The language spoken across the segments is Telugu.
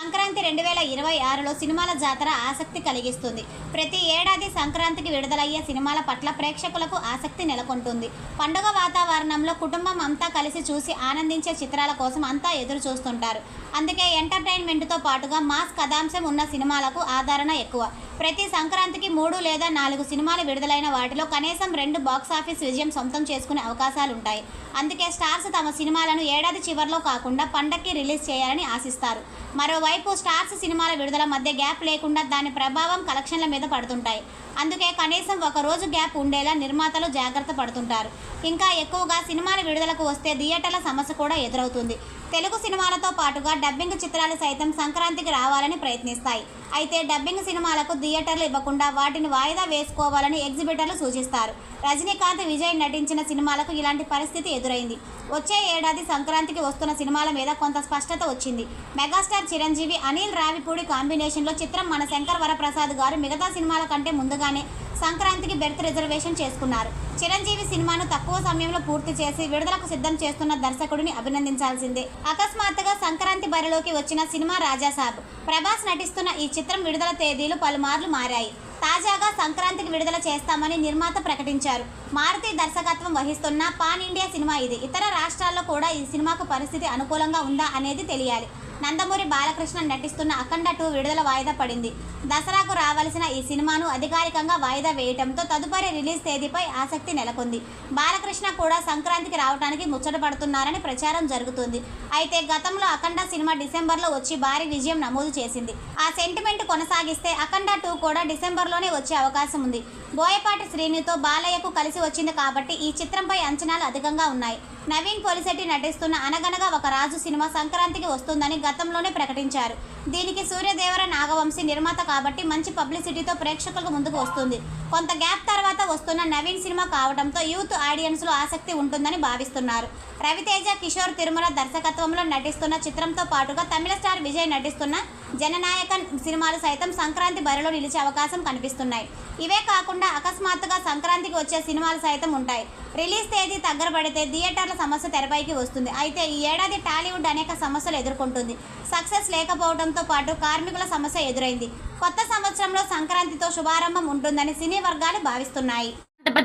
సంక్రాంతి రెండు వేల ఇరవై ఆరులో సినిమాల జాతర ఆసక్తి కలిగిస్తుంది. ప్రతి ఏడాది సంక్రాంతికి విడుదలయ్యే సినిమాల పట్ల ప్రేక్షకులకు ఆసక్తి నెలకొంటుంది. పండుగ వాతావరణంలో కుటుంబం అంతా కలిసి చూసి ఆనందించే చిత్రాల కోసం అంతా ఎదురు చూస్తుంటారు అందుకే ఎంటర్టైన్మెంట్తో పాటుగా మాస్ కథాంశం ఉన్న సినిమాలకు ఆదరణ ఎక్కువ. ప్రతి సంక్రాంతికి మూడు లేదా నాలుగు సినిమాలు విడుదలైన వాటిలో కనీసం రెండు బాక్సాఫీస్ విజయం సొంతం చేసుకునే అవకాశాలుంటాయి అందుకే స్టార్స్ తమ సినిమాలను ఏడాది చివరిలో కాకుండా పండక్కి రిలీజ్ చేయాలని ఆశిస్తారు. మరోవైపు స్టార్స్ సినిమాల విడుదల మధ్య గ్యాప్ లేకుండా దాని ప్రభావం కలెక్షన్ల మీద పడుతుంటాయి. అందుకే కనీసం ఒక రోజు గ్యాప్ ఉండేలా నిర్మాతలు జాగ్రత్త పడుతుంటారు. ఇంకా ఎక్కువగా సినిమాల విడుదలకు వస్తే థియేటర్ల సమస్య కూడా ఎదురవుతుంది. తెలుగు సినిమాలతో పాటుగా డబ్బింగ్ చిత్రాలు సైతం సంక్రాంతికి రావాలని ప్రయత్నిస్తాయి. అయితే డబ్బింగ్ సినిమాలకు థియేటర్లు ఇవ్వకుండా వాటిని వాయిదా వేసుకోవాలని ఎగ్జిబిటర్లు సూచిస్తారు. రజనీకాంత్ విజయ్ నటించిన సినిమాలకు ఇలాంటి పరిస్థితి ఎదురైంది. వచ్చే ఏడాది సంక్రాంతికి వస్తున్న సినిమాల మీద కొంత స్పష్టత వచ్చింది. మెగాస్టార్ చిరంజీవి అనిల్ రావిపూడి కాంబినేషన్లో చిత్రం మన శంకర్ వరప్రసాద్ గారు మిగతా సినిమాల కంటే ముందుగానే సంక్రాంతికి బెర్త్ రిజర్వేషన్ చేసుకున్నారు. చిరంజీవి సినిమాను తక్కువ సమయంలో పూర్తి చేసి విడుదలకు సిద్ధం చేస్తున్న దర్శకుడిని అభినందించాల్సిందే. అకస్మాత్తుగా సంక్రాంతి బరిలోకి వచ్చిన సినిమా రాజాసాబ్. ప్రభాస్ నటిస్తున్న ఈ చిత్రం విడుదల తేదీలు పలుమార్లు మారాయి. తాజాగా సంక్రాంతికి విడుదల చేస్తామని నిర్మాత ప్రకటించారు. మారుతి దర్శకత్వం వహిస్తున్న పాన్ ఇండియా సినిమా ఇది. ఇతర రాష్ట్రాల్లో కూడా ఈ సినిమాకు పరిస్థితి అనుకూలంగా ఉందా అనేది తెలియాలి. నందమూరి బాలకృష్ణ నటిస్తున్న అఖండ టూ విడుదల వాయిదా పడింది. దసరాకు రావాల్సిన ఈ సినిమాను అధికారికంగా వాయిదా వేయడంతో తదుపరి రిలీజ్ తేదీపై ఆసక్తి నెలకొంది. బాలకృష్ణ కూడా సంక్రాంతికి రావడానికి ముచ్చట పడుతున్నారని ప్రచారం జరుగుతుంది. అయితే గతంలో అఖండ సినిమా డిసెంబర్లో వచ్చి భారీ విజయం నమోదు చేసింది. ఆ సెంటిమెంట్ కొనసాగిస్తే అఖండ టూ కూడా డిసెంబర్లోనే వచ్చే అవకాశం ఉంది. బోయపాటి శ్రీనితో బాలయ్యకు కలిసి వచ్చింది కాబట్టి ఈ చిత్రంపై అంచనాలు అధికంగా ఉన్నాయి. నవీన్ పొలిశెట్టి నటిస్తున్న అనగనగా ఒక రాజు సినిమా సంక్రాంతికి వస్తుందని గతంలోనే ప్రకటించారు. దీనికి సూర్యదేవర నాగవంశీ నిర్మాత కాబట్టి మంచి పబ్లిసిటీతో ప్రేక్షకులకు ముందుకు వస్తుంది. కొంత గ్యాప్ తర్వాత వస్తున్న నవీన్ సినిమా కావడంతో యూత్ ఆడియన్స్లో ఆసక్తి ఉంటుందని భావిస్తున్నారు. రవితేజ కిషోర్ తిరుమల దర్శకత్వంలో నటిస్తున్న చిత్రంతో పాటుగా తమిళ స్టార్ విజయ్ నటిస్తున్న జననాయకన్ సినిమాలు సైతం సంక్రాంతి బరిలో నిలిచే అవకాశం కనిపిస్తున్నాయి. ఇవే కాకుండా అకస్మాత్తుగా సంక్రాంతికి వచ్చే సినిమాలు సైతం ఉంటాయి. రిలీజ్ తేదీ దగ్గర పడితే థియేటర్ల సమస్య తెరపైకి వస్తుంది. అయితే ఈ ఏడాది టాలీవుడ్ అనేక సమస్యలు ఎదుర్కొంటుంది. సక్సెస్ లేకపోవడంతో పాటు కార్మికుల సమస్య ఎదురైంది. కొత్త సంవత్సరంలో సంక్రాంతితో శుభారంభం ఉంటుందని సినీ వర్గాలు భావిస్తున్నాయి.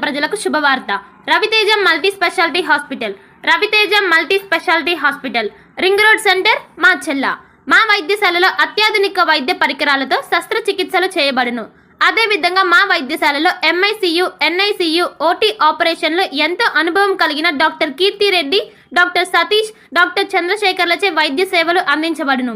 ప్రజలకు శుభవార్త. Raviteja multi speciality hospital. Raviteja multi speciality hospital. Ring road centre మా చెల్ల. మా వైద్యశాలలో అత్యాధునిక వైద్య పరికరాలతో శస్త్రచికిత్సలు చేయబడును. అదేవిధంగా మా వైద్యశాలలో ఎంఐసియు ఎన్ఐసియు ఓటీ ఆపరేషన్లో ఎంతో అనుభవం కలిగిన doctor Keerthi Reddy doctor Satish doctor చంద్రశేఖర్లచే వైద్య సేవలు అందించబడును.